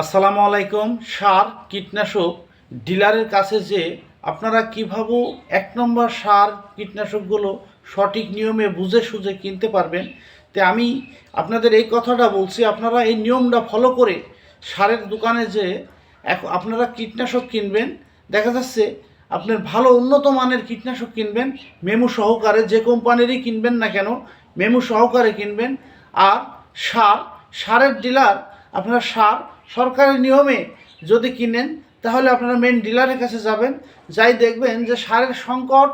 আসসালামু আলাইকুম। সার, কীটনাশক, ডিলারের কাছে যে আপনারা কীভাবে এক নম্বর সার, কীটনাশকগুলো সঠিক নিয়মে বুঝে সুঝে কিনতে পারবেন, তে আমি আপনাদের এই কথাটা বলছি, আপনারা এই নিয়মটা ফলো করে সারের দোকানে যে এক আপনারা কীটনাশক কিনবেন, দেখা যাচ্ছে আপনার ভালো উন্নত মানের কীটনাশক কিনবেন, মেমু সহকারে যে কোম্পানিরই কিনবেন না কেন, মেমু সহকারে কিনবেন, আর সার, সারের ডিলার, আপনারা সার সরকারি নিয়মে যদি কিনেন, তাহলে আপনারা মেন ডিলারের কাছে যাবেন, যাই দেখবেন যে সারের সংকট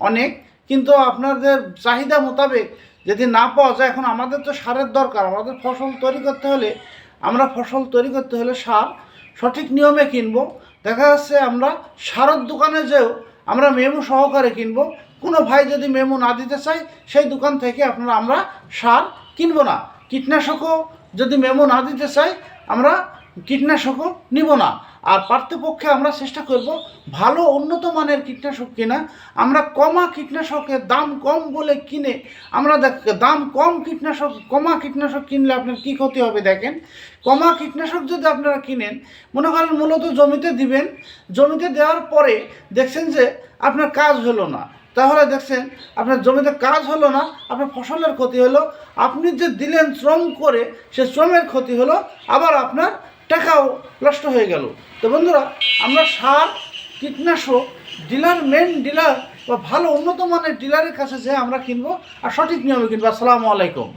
অনেক, কিন্তু আপনাদের চাহিদা মোতাবেক যদি না পাওয়া যায়, এখন আমাদের তো সারের দরকার, আমাদের ফসল তৈরি করতে হলে, আমরা ফসল তৈরি করতে হলে সার সঠিক নিয়মে কিনবো। দেখা যাচ্ছে আমরা সারের দোকানে যেও আমরা মেমু সহকারে কিনবো। কোনো ভাই যদি মেমু না দিতে চাই সেই দোকান থেকে আপনারা আমরা সার কিনবো না। কীটনাশকও যদি মেমো না দিতে চাই আমরা কীটনাশকও নিব না। আর পার্থপক্ষে আমরা চেষ্টা করব ভালো উন্নত মানের কীটনাশক কিনা। আমরা কমা কীটনাশকের দাম কম বলে কিনে, আমরা দাম কম কীটনাশক, কমা কীটনাশক কিনলে আপনার কী ক্ষতি হবে দেখেন। কমা কীটনাশক যদি আপনারা কিনেন, মনে করেন মূলত জমিতে দিবেন, জমিতে দেওয়ার পরে দেখছেন যে আপনার কাজ হলো না। তাহলে দেখছেন আপনার জমিতে কাজ হলো না, আপনার ফসলের ক্ষতি হলো, আপনি যে দিলেন শ্রম করে, সে শ্রমের ক্ষতি হলো, আবার আপনার টাকাও নষ্ট হয়ে গেল। তো বন্ধুরা, আমরা সার, কীটনাশক, ডিলার মেন ডিলার বা ভালো উন্নত মানের ডিলারের কাছে যে আমরা কিনবো, আর সঠিক নিয়মে কিনবো। আসসালামু আলাইকুম।